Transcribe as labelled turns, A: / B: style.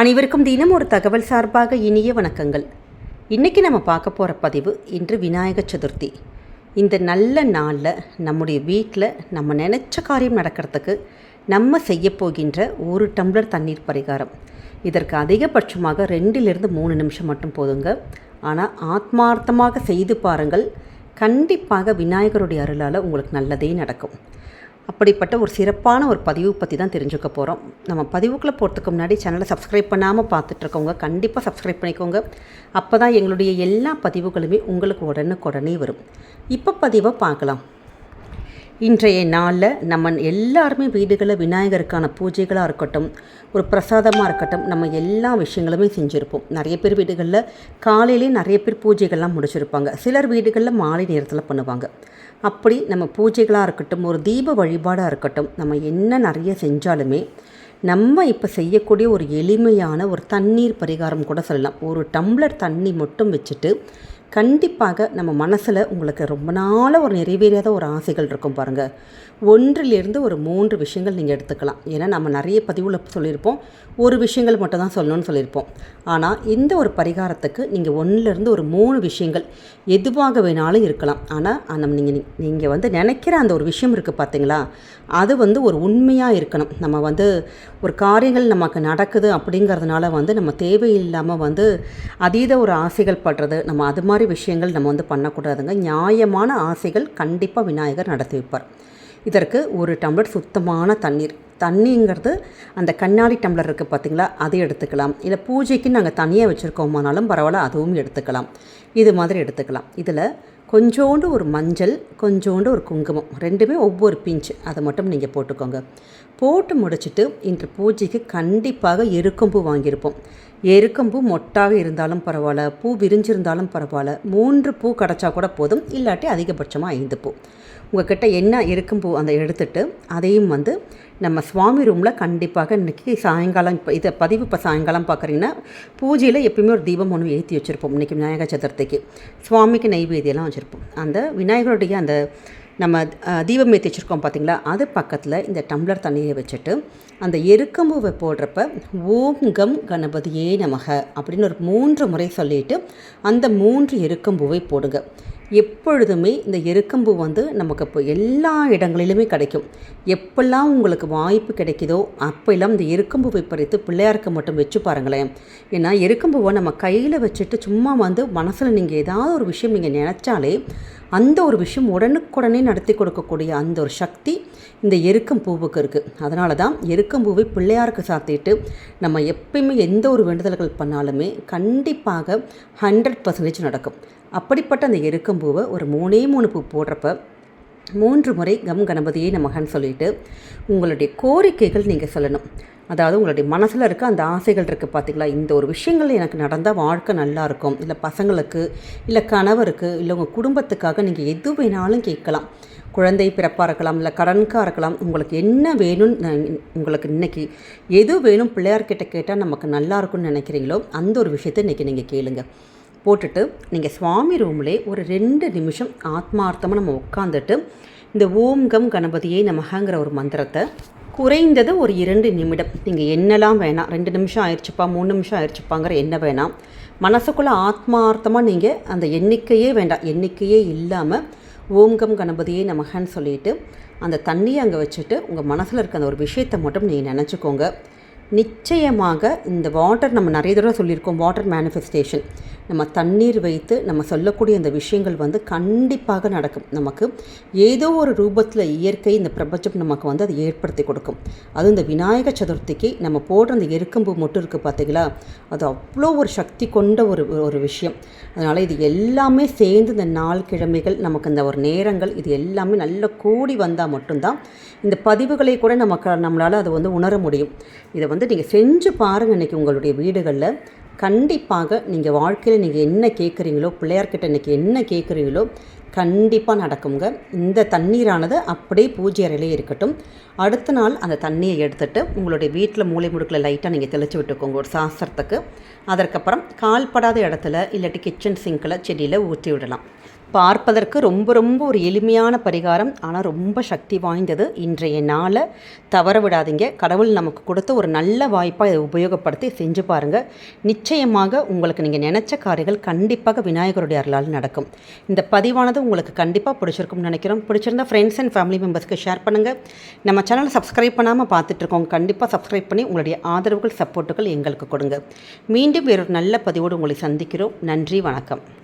A: அனைவருக்கும் தினம் ஒரு தகவல் சார்பாக இனிய வணக்கங்கள். இன்றைக்கி நம்ம பார்க்க போகிற பதிவு இன்று விநாயகர் சதுர்த்தி. இந்த நல்ல நாளில் நம்முடைய வீட்டில் நம்ம நினச்ச காரியம் நடக்கிறதுக்கு நம்ம செய்ய போகின்ற ஒரு டம்ளர் தண்ணீர் பரிகாரம். இதற்கு அதிகபட்சமாக ரெண்டிலிருந்து மூணு நிமிஷம் மட்டும் போதுங்க. ஆனால் ஆத்மார்த்தமாக செய்து பாருங்கள். கண்டிப்பாக விநாயகருடைய அருளால் உங்களுக்கு நல்லதே நடக்கும். அப்படிப்பட்ட ஒரு சிறப்பான ஒரு பதிவு பற்றி தான் தெரிஞ்சுக்க போகிறோம் நம்ம பதிவுக்குள்ளே போகிறதுக்கு முன்னாடி சேனலை சப்ஸ்கிரைப் பண்ணாமல் பார்த்துட்ருக்கோங்க கண்டிப்பாக சப்ஸ்கிரைப் பண்ணிக்கோங்க. அப்போ தான் எங்களுடைய எல்லா பதிவுகளுமே உங்களுக்கு உடனுக்குடனே வரும். இப்போ பதிவை பார்க்கலாம். இன்றைய நாளில் நம்ம எல்லாருமே வீடுகளில் விநாயகருக்கான பூஜைகளாக இருக்கட்டும் ஒரு பிரசாதமாக இருக்கட்டும் நம்ம எல்லா விஷயங்களுமே செஞ்சுருப்போம். நிறைய பேர் வீடுகளில் காலையிலே நிறைய பேர் பூஜைகள்லாம் முடிச்சிருப்பாங்க. சிலர் வீடுகளில் மாலை நேரத்தில் பண்ணுவாங்க. அப்படி நம்ம பூஜைகளாக இருக்கட்டும் ஒரு தீப வழிபாடாக இருக்கட்டும் நம்ம என்ன நிறைய செஞ்சாலுமே நம்ம இப்போ செய்யக்கூடிய ஒரு எளிமையான ஒரு தண்ணீர் பரிகாரம் கூட சொல்லலாம். ஒரு டம்ளர் தண்ணி மட்டும் வச்சுட்டு கண்டிப்பாக நம்ம மனசில் உங்களுக்கு ரொம்ப நாளாக ஒரு நிறைவேறாத ஒரு ஆசைகள் இருக்கும் பாருங்கள் ஒன்றிலிருந்து ஒரு மூன்று விஷயங்கள் நீங்கள் எடுத்துக்கலாம். ஏன்னா நம்ம நிறைய பதிவுல சொல்லியிருப்போம். ஒரு விஷயங்கள் மட்டும் தான் சொல்லணும்னு சொல்லியிருப்போம். ஆனால் இந்த ஒரு பரிகாரத்துக்கு நீங்கள் ஒன்றிலிருந்து ஒரு மூணு விஷயங்கள் எதுவாக வேணாலும் இருக்கலாம். ஆனால் நம்ம நீங்கள் நீங்கள் வந்து நினைக்கிற அந்த ஒரு விஷயம் இருக்குது பார்த்தீங்களா அது வந்து ஒரு உண்மையாக இருக்கணும். நம்ம வந்து ஒரு காரியங்கள் நமக்கு நடக்குது அப்படிங்கிறதுனால வந்து நம்ம தேவையில்லாமல் வந்து அதீத ஒரு ஆசைகள் படுறது நம்ம அது மாதிரி விஷயங்கள் நம்ம வந்து பண்ணக்கூடாதுங்க. நியாயமான ஆசைகள் கண்டிப்பாக விநாயகர் நடத்தி வைப்பார். இதற்கு ஒரு டம்ளர் சுத்தமான தண்ணீர். தண்ணிங்கிறது அந்த கண்ணாடி டம்ளர் இருக்குது பார்த்திங்களா அதை எடுத்துக்கலாம். இல்லை பூஜைக்கு நாங்கள் தனியாக வச்சுருக்கோமானாலும் பரவாயில்ல அதுவும் எடுத்துக்கலாம். இது மாதிரி எடுத்துக்கலாம். இதில் கொஞ்சோண்டு ஒரு மஞ்சள் கொஞ்சோண்டு ஒரு குங்குமம். ரெண்டுமே ஒவ்வொரு பிஞ்ச். அதை மட்டும் நீங்கள் போட்டுக்கோங்க. போட்டு முடிச்சுட்டு இன்று பூஜைக்கு கண்டிப்பாக எருக்கம்பூ வாங்கியிருப்போம். எருக்கம்பூ மொட்டாக இருந்தாலும் பரவாயில்ல பூ விரிஞ்சிருந்தாலும் பரவாயில்ல. மூன்று பூ கிடச்சா கூட போதும் இல்லாட்டி அதிகபட்சமாக ஐந்து பூ. உங்கள்கிட்ட என்ன இருக்கும் பூ அந்த எடுத்துட்டு அதையும் வந்து நம்ம சுவாமி ரூமில் கண்டிப்பாக இன்றைக்கி சாயங்காலம் இப்போ இதை பதிவு இப்போ சாயங்காலம் பார்க்குறீங்கன்னா பூஜையில் எப்பயுமே ஒரு தீபம் ஒன்று ஏற்றி வச்சுருப்போம் இன்றைக்கி விநாயகர் சதுர்த்திக்கு. சுவாமிக்கு நெய்வேதியெல்லாம் வச்சுருப்போம். அந்த விநாயகருடைய அந்த நம்ம தீபம் ஏற்றி வச்சுருக்கோம் பார்த்திங்களா அது பக்கத்தில் இந்த டம்ளர் தண்ணியை வச்சுட்டு அந்த எருக்கம்பூவை போடுறப்ப ஓம் கம் கணபதியே நமக அப்படின்னு ஒரு மூன்று முறை சொல்லிவிட்டு அந்த மூன்று எருக்கம்பூவை போடுங்க. எப்பொழுதுமே இந்த எருக்கம்பூ வந்து நமக்கு இப்போ எல்லா இடங்களிலுமே கிடைக்கும். எப்பெல்லாம் உங்களுக்கு வாய்ப்பு கிடைக்குதோ அப்பெல்லாம் இந்த எருக்கம்பூவை பறித்து பிள்ளையாருக்கு மட்டும் வச்சு பாருங்களேன். ஏன்னா எருக்கம்பூவை நம்ம கையில் வச்சுட்டு சும்மா வந்து மனசில் நீங்கள் ஏதாவது ஒரு விஷயம் நீங்கள் நினச்சாலே அந்த ஒரு விஷயம் உடனுக்குடனே நடத்தி கொடுக்கக்கூடிய அந்த ஒரு சக்தி இந்த எருக்கம் பூவுக்கு இருக்குது அதனால தான் எருக்கம் பூவை பிள்ளையாருக்கு சாத்திட்டு நம்ம எப்பயுமே எந்த ஒரு வேண்டுதல்கள் பண்ணாலுமே கண்டிப்பாக ஹண்ட்ரட் பர்சன்டேஜ் நடக்கும். அப்படிப்பட்ட அந்த எருக்கம்பூவை ஒரு மூணே மூணு பூ போடுறப்ப மூன்று முறை கம் கணபதியை நமகன்னு சொல்லிட்டு உங்களுடைய கோரிக்கைகள் நீங்கள் சொல்லணும். அதாவது உங்களுடைய மனசில் இருக்க அந்த ஆசைகள் இருக்குது பார்த்தீங்களா இந்த ஒரு விஷயங்கள் எனக்கு நடந்தால் வாழ்க்கை நல்லாயிருக்கும் இல்லை பசங்களுக்கு இல்லை கணவருக்கு இல்லை உங்கள் குடும்பத்துக்காக நீங்கள் எது வேணாலும் கேட்கலாம். குழந்தை பிறப்பாக இருக்கலாம் இல்லை கடனுக்காக இருக்கலாம். உங்களுக்கு என்ன வேணும்னு உங்களுக்கு இன்றைக்கி எது வேணும் பிள்ளையார்கிட்ட கேட்டால் நமக்கு நல்லா இருக்கும்னு நினைக்கிறீங்களோ அந்த ஒரு விஷயத்தை இன்றைக்கி நீங்கள் கேளுங்கள் போட்டுட்டு நீங்கள் சுவாமி ரூம்லே ஒரு ரெண்டு நிமிஷம் ஆத்மார்த்தமாக நம்ம உட்காந்துட்டு இந்த ஓம் கம் கணபதியை நமகங்கிற ஒரு மந்திரத்தை குறைந்தது ஒரு இரண்டு நிமிடம். நீங்கள் என்னெல்லாம் வேணாம். ரெண்டு நிமிஷம் ஆயிடுச்சுப்பா மூணு நிமிஷம் ஆயிடுச்சுப்பாங்கிற என்ன வேணாம். மனசுக்குள்ளே ஆத்மார்த்தமாக நீங்கள் அந்த எண்ணிக்கையே வேண்டாம். எண்ணிக்கையே இல்லாமல் ஓம்கம் கணபதியே நமகன்னு சொல்லிட்டு அந்த தண்ணியை அங்கே வச்சுட்டு உங்கள் மனசில் இருக்க அந்த ஒரு விஷயத்தை மட்டும் நீங்கள் நினச்சிக்கோங்க. நிச்சயமாக இந்த வாட்டர் நம்ம நிறைய தடவை சொல்லியிருக்கோம் வாட்டர் மேனிஃபெஸ்டேஷன் நம்ம தண்ணீர் வைத்து நம்ம சொல்லக்கூடிய இந்த விஷயங்கள் வந்து கண்டிப்பாக நடக்கும். நமக்கு ஏதோ ஒரு ரூபத்தில் இயற்கை இந்த பிரபஞ்சம் நமக்கு வந்து அதை ஏற்படுத்தி கொடுக்கும். அதுவும் இந்த விநாயக சதுர்த்திக்கு நம்ம போடுற அந்த எருக்கம்பு மட்டும் இருக்குது பார்த்தீங்களா? அது அவ்வளோ ஒரு சக்தி கொண்ட ஒரு ஒரு விஷயம். அதனால் இது எல்லாமே சேர்ந்து இந்த நாள் கிழமைகள் நமக்கு இந்த ஒரு நேரங்கள் இது எல்லாமே நல்ல கூடி வந்தால் மட்டும்தான் இந்த பதிவுகளை கூட நமக்கு நம்மளால் அதை வந்து உணர முடியும். இதை வந்து வந்து நீங்கள் செஞ்சு பாருங்கள் இன்றைக்கி உங்களுடைய வீடுகளில். கண்டிப்பாக நீங்கள் வாழ்க்கையில் நீங்கள் என்ன கேட்குறீங்களோ பிள்ளையார்கிட்ட இன்றைக்கி என்ன கேட்குறீங்களோ கண்டிப்பாக நடக்குங்க. இந்த தண்ணீரானது அப்படியே பூஜை அறையிலே இருக்கட்டும். அடுத்த நாள் அந்த தண்ணியை எடுத்துகிட்டு உங்களுடைய வீட்டில் மூளை முடுக்கில் லைட்டாக நீங்கள் தெளித்து விட்டுக்கோங்க ஒரு சாஸ்திரத்துக்கு. அதற்கப்புறம் கால்படாத இடத்துல இல்லாட்டி கிச்சன் சிங்கில் செடியில் ஊற்றி விடலாம். பார்ப்பதற்கு ரொம்ப ரொம்ப ஒரு எளிமையான பரிகாரம் ஆனால் ரொம்ப சக்தி வாய்ந்தது. இன்றைய நாளை தவற விடாதீங்க. கடவுள் நமக்கு கொடுத்த ஒரு நல்ல வாய்ப்பாக இதை உபயோகப்படுத்தி செஞ்சு பாருங்கள் நிச்சயமாக உங்களுக்கு நீங்கள் நினச்ச காரியங்கள் கண்டிப்பாக விநாயகருடைய அருளால் நடக்கும். இந்த பதிவானது உங்களுக்கு கண்டிப்பாக பிடிச்சிருக்கும்னு நினைக்கிறோம். பிடிச்சிருந்தா ஃப்ரெண்ட்ஸ் அண்ட் ஃபேமிலி மெம்பர்ஸ்க்கு ஷேர் பண்ணுங்கள் நம்ம சேனலை சப்ஸ்கிரைப் பண்ணாமல் பார்த்துட்ருக்கோம். கண்டிப்பாக சப்ஸ்கிரைப் பண்ணி உங்களுடைய ஆதரவுகள் சப்போர்ட்டுகள் எங்களுக்கு கொடுங்க. மீண்டும் வேறொரு நல்ல பதிவோடு உங்களை சந்திக்கிறோம். நன்றி வணக்கம்.